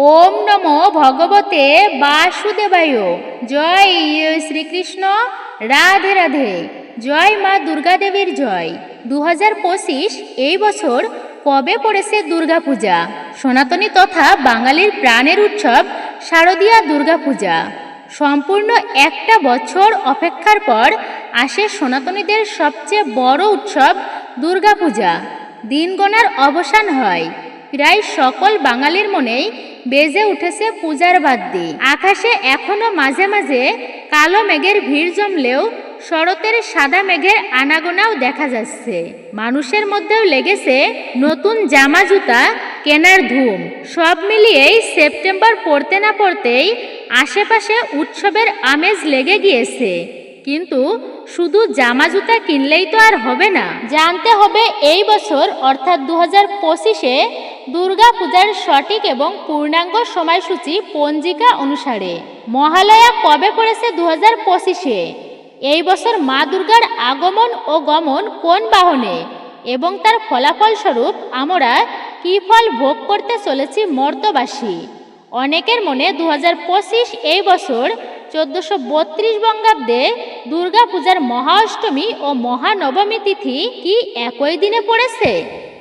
ওম নমো ভগবতে বাসুদেবায়। জয় শ্রীকৃষ্ণ, রাধে রাধে। জয় মা দুর্গা দেবীর জয়। দু হাজার পঁচিশ এই বছর কবে পড়েছে দুর্গাপূজা? সনাতনী তথা বাঙালির প্রাণের উৎসব শারদীয়া দুর্গাপূজা। সম্পূর্ণ একটা বছর অপেক্ষার পর আসে সনাতনীদের সবচেয়ে বড় উৎসব দুর্গাপূজা। দিন গণার অবসান হয়। প্রায় সকল বাঙালির মনেই বেজে উঠেছে পূজার বাদ্যি। আকাশে এখনও মাঝে মাঝে কালো মেঘের ভিড় জমলেও শরতের সাদা মেঘের আনাগোনাও দেখা যাচ্ছে। মানুষের মধ্যেও লেগেছে নতুন জামা জুতা কেনার ধুম। সব মিলিয়েই সেপ্টেম্বর পড়তে না পড়তেই আশেপাশে উৎসবের আমেজ লেগে গিয়েছে। কিন্তু শুধু জামা জুতা কিনলেই তো আর হবে না। জানতে হবে এই বছর, অর্থাৎ দু হাজার পঁচিশে দুর্গা পূজার সঠিক এবং পূর্ণাঙ্গ সময়সূচি পঞ্জিকা অনুসারে। মহালয়া কবে পড়েছে দু হাজার পঁচিশে? এই বছর মা দুর্গার আগমন ও গমন কোন বাহনে? এবং তার ফলাফল স্বরূপ আমরা কী ফল ভোগ করতে চলেছি মর্তবাসী? অনেকের মনে দু হাজার পঁচিশ এই বছর চোদ্দশো বত্রিশ বঙ্গাব্দে দুর্গা পূজার মহাষ্টমী ও মহানবমী তিথি কি একই দিনে পড়েছে?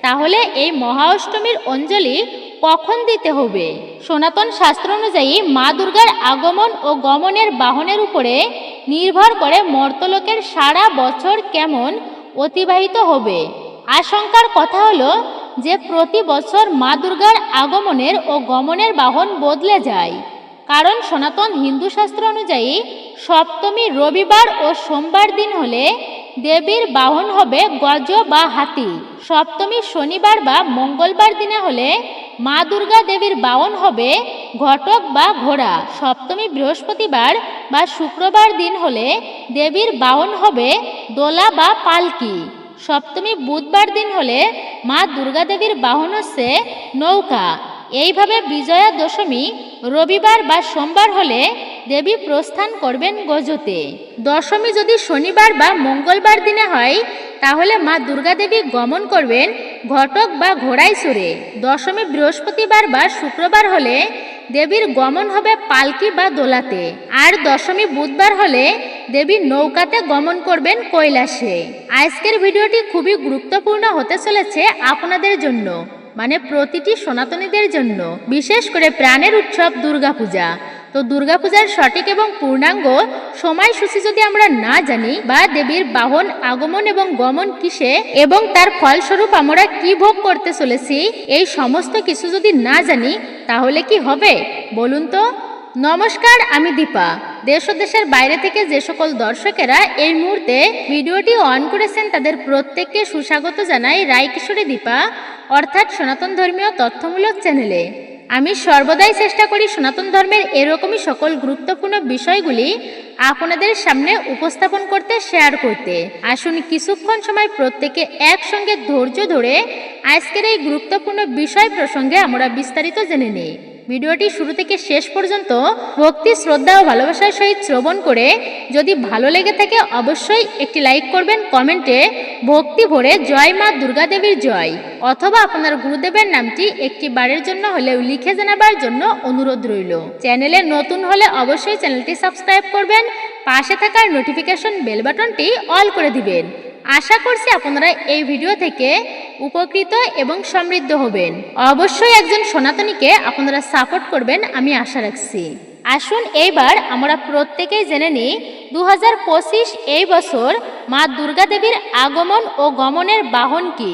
তাহলে এই মহা অষ্টমীর অঞ্জলি কখন দিতে হবে? সনাতন শাস্ত্র অনুযায়ী মা দুর্গার আগমন ও গমনের বাহনের উপরে নির্ভর করে মর্তলোকের সারা বছর কেমন অতিবাহিত হবে। আশঙ্কার কথা হলো যে প্রতি বছর মা দুর্গার আগমনের ও গমনের বাহন বদলে যায়। কারণ সনাতন হিন্দু শাস্ত্র অনুযায়ী সপ্তমী রবিবার ও সোমবার দিন হলে দেবীর বাহন হবে গজ বা হাতি। সপ্তমী শনিবার বা মঙ্গলবার দিনে হলে মা দুর্গা দেবীর বাহন হবে ঘটক বা ঘোড়া। সপ্তমী বৃহস্পতিবার বা শুক্রবার দিন হলে দেবীর বাহন হবে দোলা বা পালকি। সপ্তমী বুধবার দিন হলে মা দুর্গা দেবীর বাহন হচ্ছে নৌকা। এইভাবে বিজয়া দশমী রবিবার বা সোমবার হলে দেবী প্রস্থান করবেন গজতে। দশমী যদি শনিবার বা মঙ্গলবার দিনে হয়, তাহলে মা দুর্গা দেবী গমন করবেন ঘটক বা ঘোড়ায় সুরে দশমী বৃহস্পতিবার বা শুক্রবার হলে দেবীর গমন হবে পালকি বা দোলাতে। আর দশমী বুধবার হলে দেবী নৌকাতে গমন করবেন কৈলাসে। আজকের ভিডিওটি খুবই গুরুত্বপূর্ণ হতে চলেছে আপনাদের জন্য। মানে প্রতিটি সনাতনীদের জন্য, বিশেষ করে প্রাণের উৎসব দুর্গাপূজা। তো দুর্গাপূজার সঠিক এবং পূর্ণাঙ্গ সময়সূচি যদি আমরা না জানি, বা দেবীর বাহন, আগমন এবং গমন কিসে এবং তার ফলস্বরূপ আমরা কি ভোগ করতে চলেছি, এই সমস্ত কিছু যদি না জানি, তাহলে কি হবে? বলুন তো। নমস্কার, আমি দীপা। দেশ ও দেশের বাইরে থেকে যে সকল দর্শকেরা এই মুহূর্তে ভিডিওটি অন করেছেন, তাদের প্রত্যেককে সুস্বাগত জানাই রায়কিশোরী দীপা, অর্থাৎ সনাতন ধর্মীয় তথ্যমূলক চ্যানেলে। আমি সর্বদাই চেষ্টা করি সনাতন ধর্মের এরকমই সকল গুরুত্বপূর্ণ বিষয়গুলি আপনাদের সামনে উপস্থাপন করতে শেয়ার করতে। আসুন কিছুক্ষণ সময় প্রত্যেকে একসঙ্গে ধৈর্য ধরে আজকের এই গুরুত্বপূর্ণ বিষয় প্রসঙ্গে আমরা বিস্তারিত জেনে নিই। ভিডিওটি শুরু থেকে শেষ পর্যন্ত ভক্তি, শ্রদ্ধা ও ভালোবাসার সহিত শ্রবণ করে যদি ভালো লেগে থাকে অবশ্যই একটি লাইক করবেন, কমেন্টে ভক্তি ভরে জয় মা দুর্গা দেবীর জয় অথবা আপনার গুরুদেবের নামটি একটি বারের জন্য হলেও লিখে জানাবার জন্য অনুরোধ রইল। চ্যানেলে নতুন হলে অবশ্যই চ্যানেলটি সাবস্ক্রাইব করবেন, পাশে থাকার নোটিফিকেশন বেল বাটনটি অল করে দিবেন। আশা করছি আপনারা এই ভিডিও থেকে উপকৃত এবং সমৃদ্ধ হবেন। অবশ্যই একজন সনাতনীকে আপনারা সাপোর্ট করবেন, আমি আশা রাখছি। আসুন এইবার আমরা প্রত্যেকেই জেনে নিই দু হাজার পঁচিশ এই বছর মা দুর্গা দেবীর আগমন ও গমনের বাহন কি?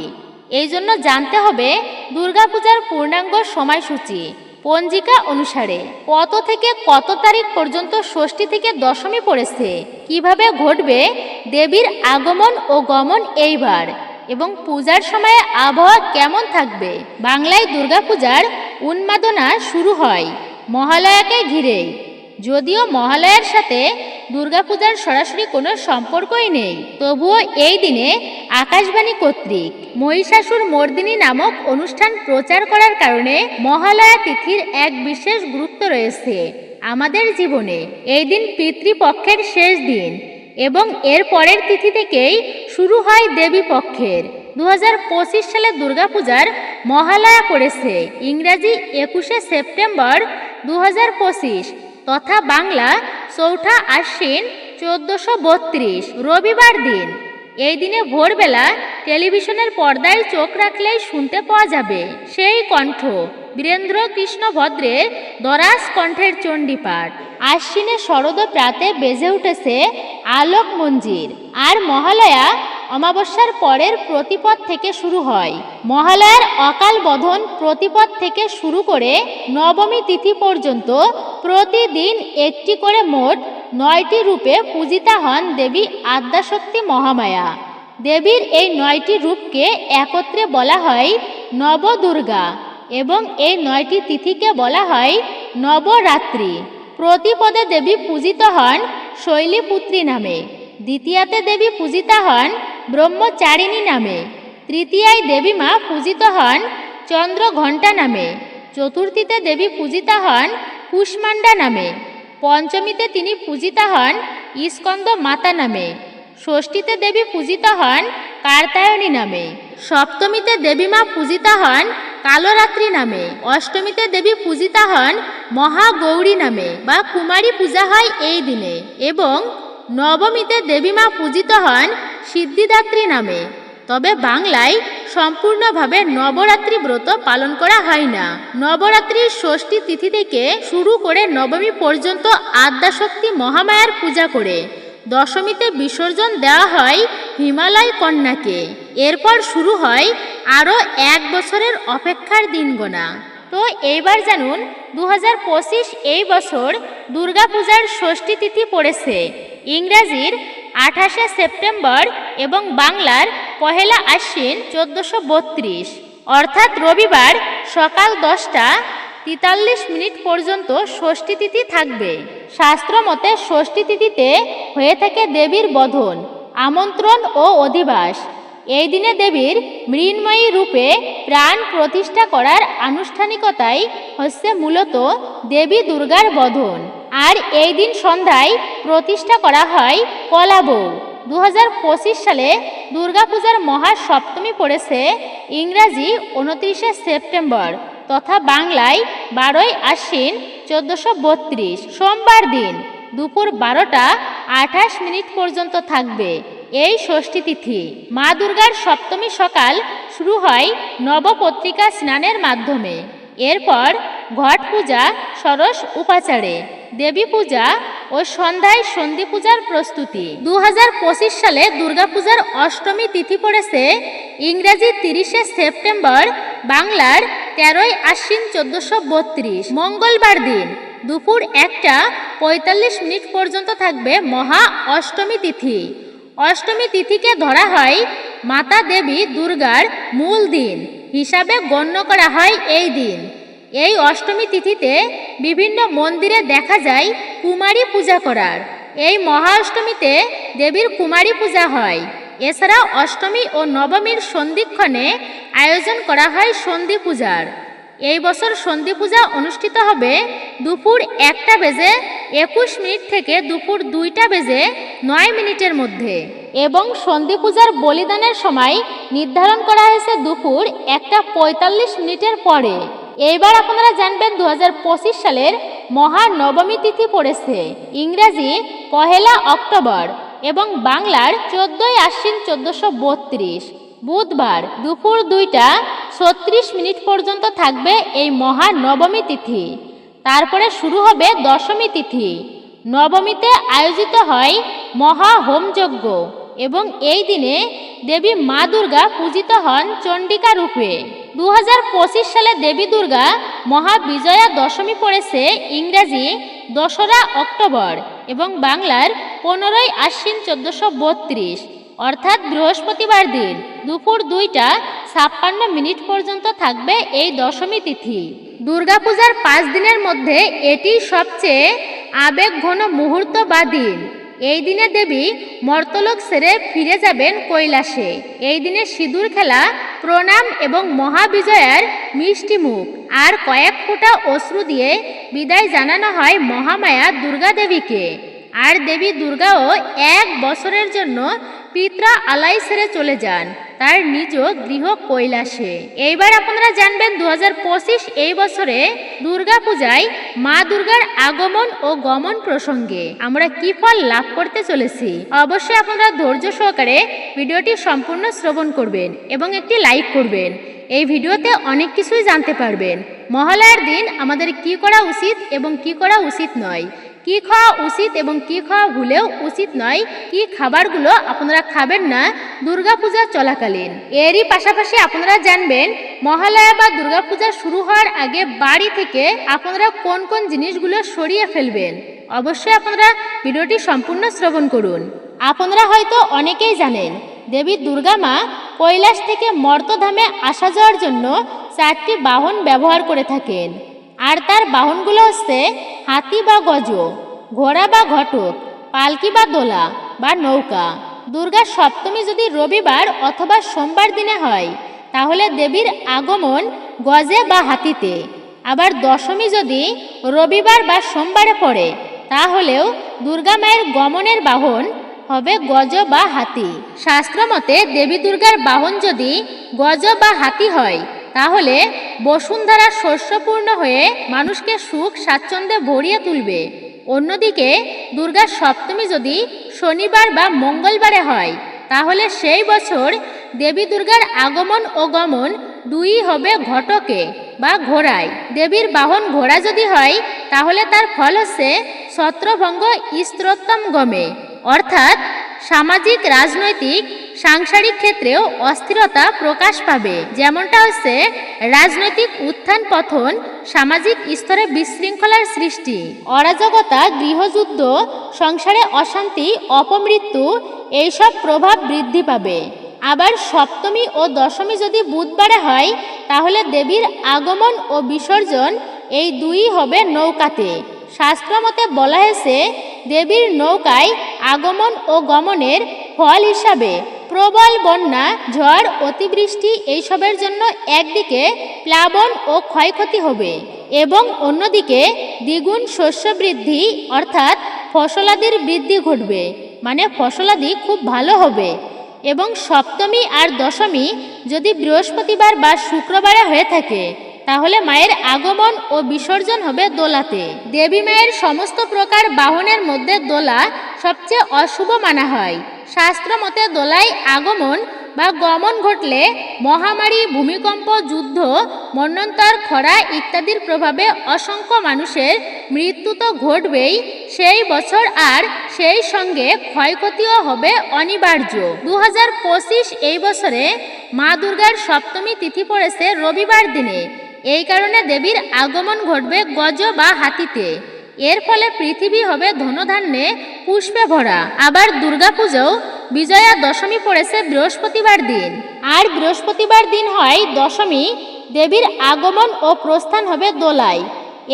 এই জন্য জানতে হবে দুর্গাপূজার পূর্ণাঙ্গ সময়সূচি। পঞ্জিকা অনুসারে, কত থেকে কত তারিখ পর্যন্ত ষষ্ঠী থেকে দশমী পড়েছে? কীভাবে ঘটবে? দেবীর আগমন ও গমন এইবার এবং পূজার সময়ে আবহাওয়া কেমন থাকবে? বাংলায় দুর্গাপূজার উন্মাদনা শুরু হয় মহালয়াকে ঘিরেই যদিও মহালয়ার সাথে দুর্গাপূজার সরাসরি কোনো সম্পর্কই নেই, তবুও এই দিনে আকাশবাণী কর্তৃক মহিষাসুর মর্দিনী নামক অনুষ্ঠান প্রচার করার কারণে মহালয়া তিথির এক বিশেষ গুরুত্ব রয়েছে। আমাদের জীবনে এই দিন পিতৃপক্ষের শেষ দিন এবং এর পরের তিথি থেকেই শুরু হয় দেবী পক্ষের। দু সালে দুর্গাপূজার মহালয়া পড়েছে। ইংরাজি একুশে সেপ্টেম্বর দু হাজার পঁচিশ তথা বাংলা চৌঠা আশ্বিন চোদ্দশো রবিবার দিন। এই দিনে ভোরবেলা টেলিভিশনের পর্দায় চোখ রাখলেই শুনতে পাওয়া যাবে সেই কণ্ঠ বীরেন্দ্র কৃষ্ণ ভদ্রের দরাস কণ্ঠের চণ্ডীপাঠ। আশ্বিনে শরদ প্রাতে বেজে উঠেছে আলোক মঞ্জির। আর মহালয়া অমাবস্যার পরের প্রতিপদ থেকে শুরু হয়। মহালয়ার অকাল বোধন প্রতিপদ থেকে শুরু করে নবমী তিথি পর্যন্ত প্রতিদিন একটি করে মোট নয়টি রূপে পূজিতা হন দেবী আদ্যাশক্তি মহামায়া। দেবীর এই নয়টি রূপকে একত্রে বলা হয় নবদুর্গা এবং এই নয়টি তিথিকে বলা হয় নবরাত্রি। প্রতিপদে দেবী পূজিত হন শৈলীপুত্রী নামে। দ্বিতীয়াতে দেবী পূজিতা হন ব্রহ্মচারিণী নামে। তৃতীয়ায় দেবী মা পূজিত হন চন্দ্রঘণ্টা নামে। চতুর্থীতে দেবী পূজিতা হন কুষ্মান্ডা নামে। পঞ্চমীতে তিনি পূজিতা হন ইস্কন্দ মাতা নামে। ষষ্ঠীতে দেবী পূজিতা হন কার্তায়নী নামে। সপ্তমীতে দেবী মা পূজিতা হন কালরাত্রি নামে। অষ্টমীতে দেবী পূজিতা হন মহাগৌরী নামে বা কুমারী পূজা হয় এই দিনে এবং নবমীতে দেবী মা পূজিত হন সিদ্ধিদাত্রী নামে। তবে বাংলায় সম্পূর্ণভাবে নবরাত্রি ব্রত পালন করা হয় না। নবরাত্রির ষষ্ঠী তিথি থেকে শুরু করে নবমী পর্যন্ত আদ্যাশক্তি মহামায়ার পূজা করে। দশমীতে বিসর্জন দেওয়া হয় হিমালয় কন্যাকে। এরপর শুরু হয় আরও এক বছরের অপেক্ষার দিন গোনা তো এইবার জানুন দু হাজার পঁচিশ এই বছর দুর্গাপূজার ষষ্ঠী তিথি পড়েছে। ইংরাজির আঠাশে সেপ্টেম্বর এবং বাংলার পহেলা আশ্বিন চোদ্দোশো বত্রিশ। অর্থাৎ রবিবার সকাল দশটা তেতাল্লিশ মিনিট পর্যন্ত ষষ্ঠী তিথি থাকবে। শাস্ত্র মতে ষষ্ঠী তিথিতে হয়ে থাকে দেবীর বধন, আমন্ত্রণ ও অধিবাস। এই দিনে দেবীর মৃন্ময়ী রূপে প্রাণ প্রতিষ্ঠা করার আনুষ্ঠানিকতাই হচ্ছে মূলত দেবী দুর্গার বধন। আর এই দিন সন্ধ্যায় প্রতিষ্ঠা করা হয় কলাবৌ দু হাজার পঁচিশ সালে দুর্গাপূজার মহাসপ্তমী পড়েছে ইংরাজি উনত্রিশে সেপ্টেম্বর তথা বাংলায় বারোই আশ্বিন চোদ্দোশো বত্রিশ। সোমবার দিন দুপুর বারোটা আঠাশ মিনিট পর্যন্ত থাকবে এই ষষ্ঠী তিথি। মা দুর্গার সপ্তমী সকাল শুরু হয় নবপত্রিকা স্নানের মাধ্যমে। এরপর ঘট পূজা, সরস উপাচারে, দেবী পূজা ও সন্ধ্যায় সন্ধি পূজার প্রস্তুতি। দু হাজার পঁচিশ সালে দুর্গাপূজার অষ্টমী তিথি পড়েছে ইংরেজি তিরিশে সেপ্টেম্বর, বাংলার তেরোই আশ্বিন চোদ্দশো বত্রিশ। মঙ্গলবার দিন দুপুর একটা পঁয়তাল্লিশ মিনিট পর্যন্ত থাকবে মহা অষ্টমী তিথি। অষ্টমী তিথিকে ধরা হয় মাতা দেবী দুর্গার মূল দিন। হিসাবে গণ্য করা হয় এই দিন। এই অষ্টমী তিথিতে বিভিন্ন মন্দিরে দেখা যায় কুমারী পূজা করার। এই মহা অষ্টমীতে দেবীর কুমারী পূজা হয়। এছাড়া অষ্টমী ও নবমীর সন্ধিক্ষণে আয়োজন করা হয় সন্ধি পূজার। এই বছর সন্ধি পূজা অনুষ্ঠিত হবে দুপুর একটা বেজে একুশ মিনিট থেকে দুপুর দুইটা বেজে নয় মিনিটের মধ্যে। এবং সন্ধি পূজার বলিদানের সময় নির্ধারণ করা হয়েছে দুপুর একটা পঁয়তাল্লিশ মিনিটের পরে। এইবার আপনারা জানবেন দু হাজার পঁচিশ সালের মহানবমী তিথি পড়েছে। ইংরেজি পহেলা অক্টোবর এবং বাংলার চোদ্দই আশ্বিন চোদ্দশো বত্রিশ। বুধবার দুপুর দুইটা ছত্রিশ মিনিট পর্যন্ত থাকবে এই মহা নবমী তিথি। তারপরে শুরু হবে দশমী তিথি। নবমীতে আয়োজিত হয় মহা হোমযজ্ঞ এবং এই দিনে দেবী মা দুর্গা পূজিত হন চণ্ডিকা রূপে। দু হাজার পঁচিশ সালে দেবী দুর্গা মহাবিজয়া দশমী পড়েছে ইংরাজি দোসরা অক্টোবর এবং বাংলার পনেরোই আশ্বিন চোদ্দশো বত্রিশ, অর্থাৎ বৃহস্পতিবার দিন। দুপুর দুইটা ছাপ্পান্ন মিনিট পর্যন্ত থাকবে এই দশমী তিথি। দুর্গাপূজার পাঁচ দিনের মধ্যে এটি সবচেয়ে আবেগঘন মুহূর্ত বা দিন। এই দিনে দেবী মর্তলোক সেরে ফিরে যাবেন কৈলাসে। এই দিনে সিঁদুর খেলা, প্রণাম এবং মহাবিজয়ার মিষ্টি মুখ আর কয়েক ফোঁটা অশ্রু দিয়ে বিদায় জানানো হয় মহামায়া দুর্গা দেবীকে। আর দেবী দুর্গাও এক বছরের জন্য পিত্রা আলাই সেরে চলে যান। তার নিজ গৃহ কৈলাসে। এইবার আপনারা জানবেন দু হাজার পঁচিশ এই বছরে দুর্গা পূজায় মা দুর্গার আগমন ও গমন প্রসঙ্গে আমরা কি ফল লাভ করতে চলেছি। অবশ্যই আপনারা ধৈর্য সহকারে ভিডিওটি সম্পূর্ণ শ্রবণ করবেন এবং একটি লাইক করবেন। এই ভিডিওতে অনেক কিছুই জানতে পারবেন। মহালয়ার দিন আমাদের কি করা উচিত এবং কি করা উচিত নয়। কি খাওয়া উচিত এবং কি খাওয়া ভুলেও উচিত নয়, কি খাবারগুলো আপনারা খাবেন না, দুর্গাপূজা চলাকালীন। এরই পাশাপাশি আপনারা জানবেন, মহালয়া বা দুর্গাপূজা শুরু হওয়ার আগে বাড়ি থেকে আপনারা কোন কোন জিনিসগুলো সরিয়ে ফেলবেন। অবশ্যই আপনারা ভিডিওটি সম্পূর্ণ শ্রবণ করুন। আপনারা হয়তো অনেকেই জানেন, দেবী দুর্গা মা কৈলাস থেকে মর্তধামে আসা যাওয়ার জন্য চারটি বাহন ব্যবহার করে থাকেন। আর তার বাহনগুলো হচ্ছে হাতি বা গজ, ঘোড়া বা ঘটক, পালকি বা দোলা বা নৌকা। দুর্গা সপ্তমী যদি রবিবার অথবা সোমবার দিনে হয়, তাহলে দেবীর আগমন গজে বা হাতিতে। আবার দশমী যদি রবিবার বা সোমবারে পড়ে, তাহলেও দুর্গা মায়ের গমনের বাহন হবে গজ বা হাতি। শাস্ত্র মতে দেবী দুর্গার বাহন যদি গজ বা হাতি হয় তাহলে বসুন্ধরা শস্যপূর্ণ হয়ে মানুষকে সুখ স্বাচ্ছন্দ্যে ভরিয়ে তুলবে। অন্যদিকে দুর্গার সপ্তমী যদি শনিবার বা মঙ্গলবারে হয়, তাহলে সেই বছর দেবী দুর্গার আগমন ও গমন দুই হবে ঘটকে বা ঘোড়ায়। দেবীর বাহন ঘোড়া যদি হয়, তাহলে তার ফল হচ্ছে ছত্রভঙ্গ স্ত্রোত্তম গমে। অর্থাৎ সামাজিক, রাজনৈতিক সাংসারিক ক্ষেত্রেও অস্থিরতা প্রকাশ পাবে। যেমনটা হচ্ছে রাজনৈতিক উত্থান পথন সামাজিক স্তরে বিশৃঙ্খলার সৃষ্টি, অরাজকতা, গৃহযুদ্ধ, সংসারে অশান্তি, অপমৃত্যু, এইসব প্রভাব বৃদ্ধি পাবে। আবার সপ্তমী ও দশমী যদি বুধবারে হয়, তাহলে দেবীর আগমন ও বিসর্জন এই দুই হবে নৌকাতে। শাস্ত্রমতে বলা হয়েছে, দেবীর নৌকায় আগমন ও গমনের ফল হিসাবে প্রবল বন্যা, ঝড়, অতিবৃষ্টি এইসবের জন্য একদিকে প্লাবন ও ক্ষয়ক্ষতি হবে এবং অন্যদিকে দ্বিগুণ শস্য বৃদ্ধি অর্থাৎ ফসলাদির বৃদ্ধি ঘটবে মানে ফসলাদি খুব ভালো হবে। এবং সপ্তমী আর দশমী যদি বৃহস্পতিবার বা শুক্রবারে হয়ে থাকে, তাহলে মায়ের আগমন ও বিসর্জন হবে দোলাতে। দেবী মায়ের সমস্ত প্রকার বাহনের মধ্যে দোলা সবচেয়ে অশুভ মানা হয়। শাস্ত্র মতে দোলায় আগমন বা গমন ঘটলে মহামারী, ভূমিকম্প, যুদ্ধ, মন্বন্তর, খরা ইত্যাদির প্রভাবে অসংখ্য মানুষের মৃত্যু তো ঘটবেই, সেই বছর আর সেই সঙ্গে ক্ষয়ক্ষতিও হবে অনিবার্য। দু হাজার পঁচিশ এই বছরে মা দুর্গার সপ্তমী তিথি পড়েছে রবিবার দিনে। এই কারণে দেবীর আগমন ঘটবে গজ বা হাতিতে। এর ফলে পৃথিবী হবে ধনধান্যে পুষ্পে ভরা। আবার দুর্গাপুজোও বিজয়া দশমী পড়েছে বৃহস্পতিবার দিন। আর বৃহস্পতিবার দিন হয় দশমী। দেবীর আগমন ও প্রস্থান হবে দোলায়।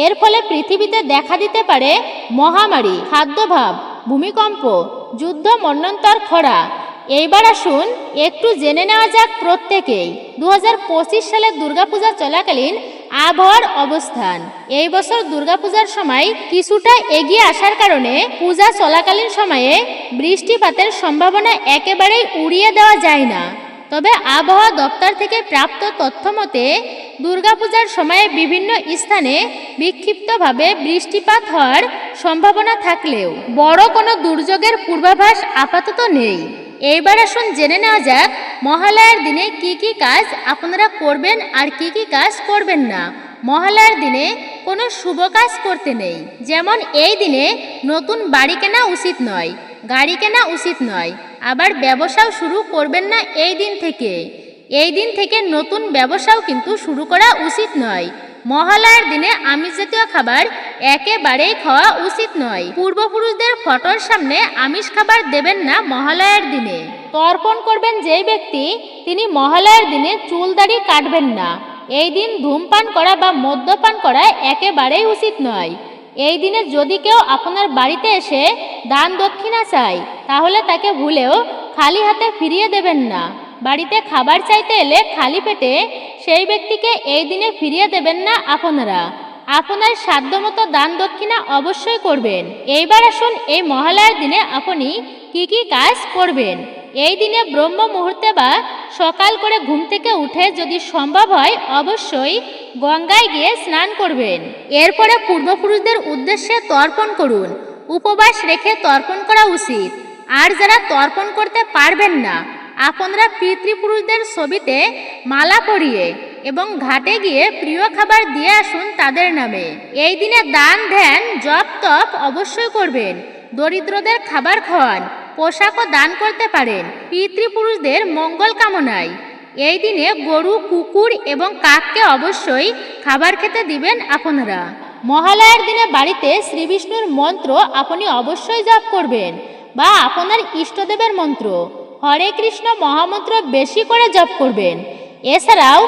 এর ফলে পৃথিবীতে দেখা দিতে পারে মহামারী, খাদ্যভাব, ভূমিকম্প, যুদ্ধ মন্বন্তর খরা। এইবার আসুন একটু জেনে নেওয়া যাক প্রত্যেকেই। দু সালের দুর্গাপূজা চলাকালীন আবহাওয়ার অবস্থান। এই বছর দুর্গাপূজার সময় কিছুটা এগিয়ে আসার কারণে পূজা চলাকালীন সময়ে বৃষ্টিপাতের সম্ভাবনা একেবারেই উড়িয়ে দেওয়া যায় না। তবে আবহাওয়া দপ্তর থেকে প্রাপ্ত তথ্য মতে, দুর্গাপূজার সময়ে বিভিন্ন স্থানে বিক্ষিপ্তভাবে বৃষ্টিপাত হওয়ার সম্ভাবনা থাকলেও বড় কোনো দুর্যোগের পূর্বাভাস আপাতত নেই। এইবার আসুন জেনে নেওয়া যাক মহালয়ার দিনে কি কি কাজ আপনারা করবেন আর কি কি কাজ করবেন না। মহালয়ার দিনে কোনো শুভ কাজ করতে নেই। যেমন এই দিনে নতুন বাড়ি কেনা উচিত নয়, গাড়ি কেনা উচিত নয়, আবার ব্যবসাও শুরু করবেন না এই দিন থেকে। এই দিন থেকে নতুন ব্যবসাও কিন্তু শুরু করা উচিত নয়। মহালয়ার দিনে আমিষ জাতীয় খাবার একেবারেই খাওয়া উচিত নয়। পূর্বপুরুষদের ফটোর সামনে আমিষ খাবার দেবেন না মহালয়ার দিনে। তর্পণ করবেন যেই ব্যক্তি, তিনি মহালয়ার দিনে চুল দাড়ি কাটবেন না। এই দিন ধূমপান করা বা মদ্যপান করা একেবারেই উচিত নয়। এই দিনে যদি কেউ আপনার বাড়িতে এসে দান দক্ষিণা চায়, তাহলে তাকে ভুলেও খালি হাতে ফিরিয়ে দেবেন না। বাড়িতে খাবার চাইতে এলে খালি পেটে সেই ব্যক্তিকে এই দিনে ফিরিয়ে দেবেন না আপনারা। আপনার সাধ্যমতো দান দক্ষিণা অবশ্যই করবেন। এইবার আসুন এই মহালয়ার দিনে আপনি কি কি কাজ করবেন? এই দিনে ব্রহ্ম মুহূর্তে বা সকাল করে ঘুম থেকে উঠে যদি সম্ভব হয় অবশ্যই গঙ্গায় গিয়ে স্নান করবেন। এরপরে পূর্বপুরুষদের উদ্দেশ্যে তর্পণ করুন। উপবাস রেখে তর্পণ করা উচিত। আর যারা তর্পণ করতে পারবেন না আপনারা পিতৃপুরুষদের ছবিতে মালা পরিয়ে এবং ঘাটে গিয়ে প্রিয় খাবার দিয়ে আসুন তাদের নামে। এই দিনে দান, ধ্যান, জপ, তপ অবশ্যই করবেন। দরিদ্রদের খাবার খাওয়ান, পোশাকও দান করতে পারেন। পিতৃপুরুষদের মঙ্গল কামনায়। এই দিনে গরু, কুকুর এবং কাককে অবশ্যই খাবার খেতে দিবেন আপনারা। মহালয়ার দিনে বাড়িতে শ্রীবিষ্ণুর মন্ত্র আপনি অবশ্যই জপ করবেন বা আপনার ইষ্টদেবের মন্ত্র। হরে কৃষ্ণ মহামন্ত্র বেশি করে জপ করবেন। এছাড়াও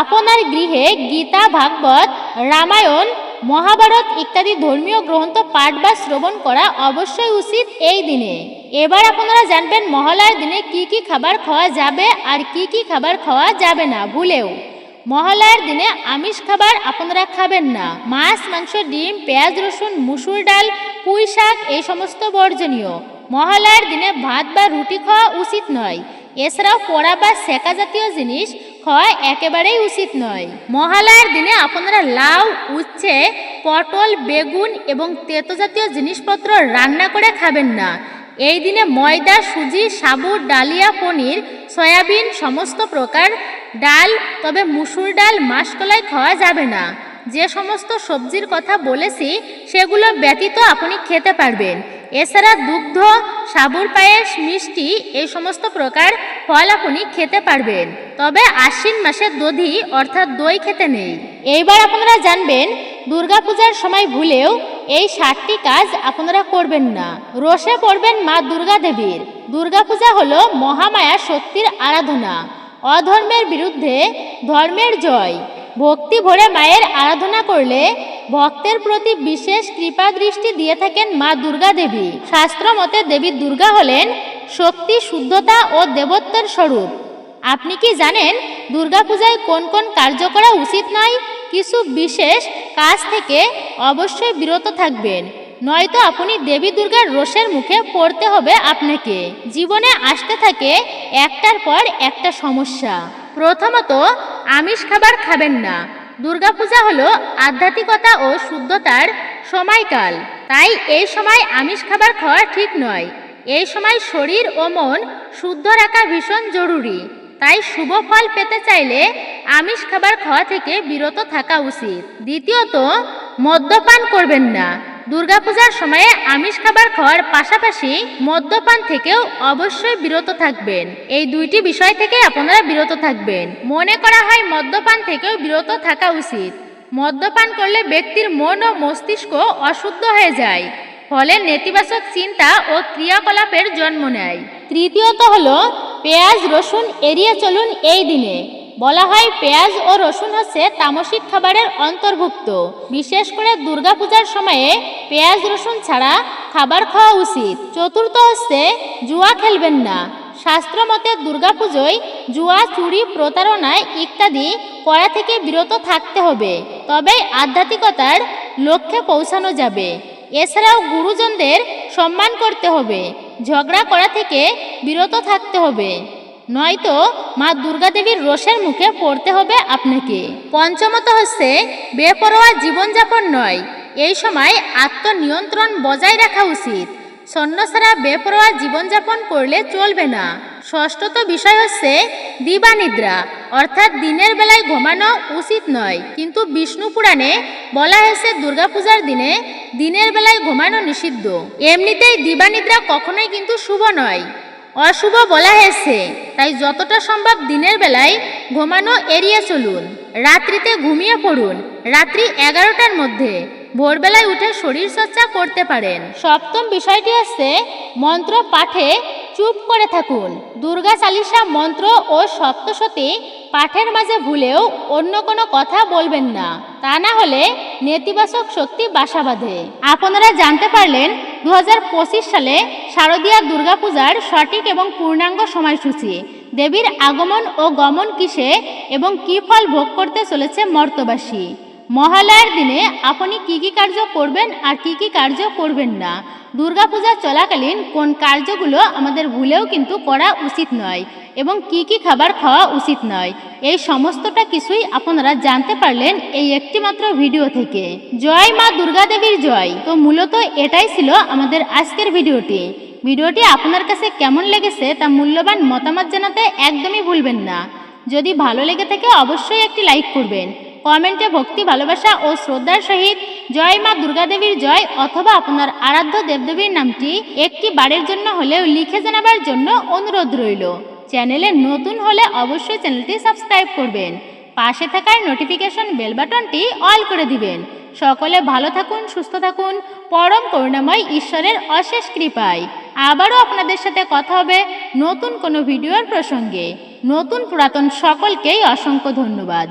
আপনার গৃহে গীতা, ভাগবত, রামায়ণ, মহাভারত ইত্যাদি ধর্মীয় গ্রন্থ, পাঠ বা শ্রবণ করা অবশ্যই উচিত এই দিনে। এবার আপনারা জানবেন মহালয়ার দিনে কি কি খাবার খাওয়া যাবে আর কি কি খাবার খাওয়া যাবে না, ভুলেও। মহালয়ার দিনে আমিষ খাবার আপনারা খাবেন না। মাছ, মাংস, ডিম, পেঁয়াজ, রসুন, মুসুর ডাল পুঁই শাক এই সমস্ত বর্জনীয়। মহালয়ার দিনে ভাত বা রুটি খাওয়া উচিত নয়। এছাড়াও পোড়া বা সেকা জাতীয় জিনিস খাওয়া একেবারেই উচিত নয়। মহালয়ার দিনে আপনারা লাউ, উচ্ছে, পটল, বেগুন এবং তেতো জাতীয় জিনিসপত্র রান্না করে খাবেন না। এই দিনে ময়দা, সুজি, সাবু, ডালিয়া, পনির, সয়াবিন সমস্ত প্রকার ডাল, তবে মুসুর ডাল, মাসকলাই খাওয়া যাবে না। যে সমস্ত সবজির কথা বলেছি, সেগুলো ব্যতীত আপনি খেতে পারবেন। এছাড়া দুগ্ধ, সাবুর পায়েস, মিষ্টি এই সমস্ত প্রকার ফল আপনি খেতে পারবেন। তবে আশ্বিন মাসে দধি অর্থাৎ দই খেতে নেই। এইবার আপনারা জানবেন, দুর্গাপূজার সময় ভুলেও এই সাতটি কাজ আপনারা করবেন না। রোষে পড়বেন মা দুর্গা দেবীর দুর্গাপূজা হলো মহামায়া শক্তির আরাধনা। অধর্মের বিরুদ্ধে ধর্মের জয়। ভক্তি ভরে মায়ের আরাধনা করলে ভক্তের প্রতি বিশেষ কৃপা দৃষ্টি দিয়ে থাকেন মা দুর্গা দেবী শাস্ত্র মতে দেবী দুর্গা হলেন শক্তি, শুদ্ধতা ও দেবত্বের স্বরূপ। আপনি কি জানেন দুর্গাপূজায় কোন কোন কার্য করা উচিত নয়? কিছু বিশেষ কাজ থেকে অবশ্যই বিরত থাকবেন। নয়তো আপনি দেবী দুর্গার রোষের মুখে পড়তে হবে আপনাকে। জীবনে আসতে থাকে একটার পর একটা সমস্যা। প্রথমত, আমিষ খাবার খাবেন না। দুর্গাপূজা হলো আধ্যাত্মিকতা ও শুদ্ধতার সময়কাল। তাই এই সময় আমিষ খাবার খাওয়া ঠিক নয়। এই সময় শরীর ও মন শুদ্ধ রাখা ভীষণ জরুরি। তাই শুভ ফল পেতে চাইলে আমিষ খাবার খাওয়া থেকে বিরত থাকা উচিত। দ্বিতীয়ত, মদ্যপান করবেন না। দুর্গাপূজার সময়ে আমিষ খাবার খাওয়ার পাশাপাশি মদ্যপান থেকেও অবশ্যই বিরত থাকবেন। এই দুইটি বিষয় থেকে আপনারা বিরত থাকবেন। মনে করা হয় মদ্যপান থেকেও বিরত থাকা উচিত। মদ্যপান করলে ব্যক্তির মন ও মস্তিষ্ক অশুদ্ধ হয়ে যায়। ফলে নেতিবাচক চিন্তা ও ক্রিয়াকলাপের জন্ম নেয়। তৃতীয়ত হলো, পেঁয়াজ, রসুন এড়িয়ে চলুন এই দিনে। বলা হয় পেঁয়াজ ও রসুন হচ্ছে তামসিক খাবারের অন্তর্ভুক্ত। বিশেষ করে দুর্গাপূজার সময়ে পেঁয়াজ, রসুন ছাড়া খাবার খাওয়া উচিত। চতুর্থ হচ্ছে জুয়া খেলবেন না। শাস্ত্র মতে দুর্গাপুজোয় জুয়া, চুরি প্রতারণায় ইত্যাদি করা থেকে বিরত থাকতে হবে। তবেই আধ্যাত্মিকতার লক্ষ্যে পৌঁছানো যাবে। এছাড়াও গুরুজনদের সম্মান করতে হবে। ঝগড়া করা থেকে বিরত থাকতে হবে। নয়তো মা দুর্গাদেবীর রোষের মুখে পড়তে হবে আপনাকে। পঞ্চমত হচ্ছে, বেপরোয়া জীবনযাপন নয়। এই সময় আত্মনিয়ন্ত্রণ বজায় রাখা উচিত। সন্ন্যাসারা বেপরোয়া জীবনযাপন করলে চলবে না। ষষ্ঠত বিষয় হচ্ছে, দিবানিদ্রা, অর্থাৎ দিনের বেলায় ঘুমানো উচিত নয়। কিন্তু বিষ্ণু পুরাণে বলা হয়েছে, দুর্গাপূজার দিনে দিনের বেলায় ঘুমানো নিষিদ্ধ। এমনিতেই দিবানিদ্রা কখনোই কিন্তু শুভ নয়। অশুভ বলা হয়েছে, তাই যতটা সম্ভব দিনের বেলায় ঘুমানো এড়িয়ে চলুন, রাত্রিতে ঘুমিয়ে পড়ুন, রাত্রি এগারোটার মধ্যে। ভোরবেলায় উঠে শরীরচর্চা করতে পারেন। সপ্তম বিষয়টি হচ্ছে মন্ত্র পাঠে চুপ করে থাকুন। দুর্গা চালিসা মন্ত্র ও সপ্তশতী পাঠের মাঝে ভুলেও অন্য কোনো কথা বলবেন না। তা না হলে নেতিবাচক শক্তি বাসা বাঁধে। আপনারা জানতে পারলেন দু হাজার পঁচিশ সালে শারদীয়া দুর্গাপূজার সঠিক এবং পূর্ণাঙ্গ সময়সূচি। দেবীর আগমন ও গমন কিসে এবং কী ফল ভোগ করতে চলেছে মর্তবাসী? মহালয়ার দিনে আপনি কি কি কার্য করবেন আর কি কি কার্য করবেন না? দুর্গাপূজা চলাকালীন কোন কার্যগুলো আমাদের ভুলেও কিন্তু করা উচিত নয় এবং কি কি খাবার খাওয়া উচিত নয়, এই সমস্তটা কিছুই আপনারা জানতে পারলেন এই একটি মাত্র ভিডিও থেকে। জয় মা দুর্গা দেবীর জয়। তো মূলত এটাই ছিল আমাদের আজকের ভিডিওটি। ভিডিওটি আপনার কাছে কেমন লেগেছে তা মূল্যবান মতামত জানাতে একদমই ভুলবেন না। যদি ভালো লেগে থাকে অবশ্যই একটি লাইক করবেন। কমেন্টে ভক্তি, ভালোবাসা ও শ্রদ্ধার সহিত জয় মা দুর্গা দেবীর জয় অথবা আপনার আরাধ্য দেবদেবীর নামটি একটি বারের জন্য হলেও লিখে জানাবার জন্য অনুরোধ রইল। চ্যানেলে নতুন হলে অবশ্যই চ্যানেলটি সাবস্ক্রাইব করবেন। পাশে থাকার নোটিফিকেশন বেল বাটনটি অল করে দিবেন। সকলে ভালো থাকুন, সুস্থ থাকুন। পরম করুণাময় ঈশ্বরের অশেষ কৃপায়। আবারও আপনাদের সাথে কথা হবে নতুন কোনো ভিডিওর প্রসঙ্গে। নতুন পুরাতন সকলকেই অসংখ্য ধন্যবাদ।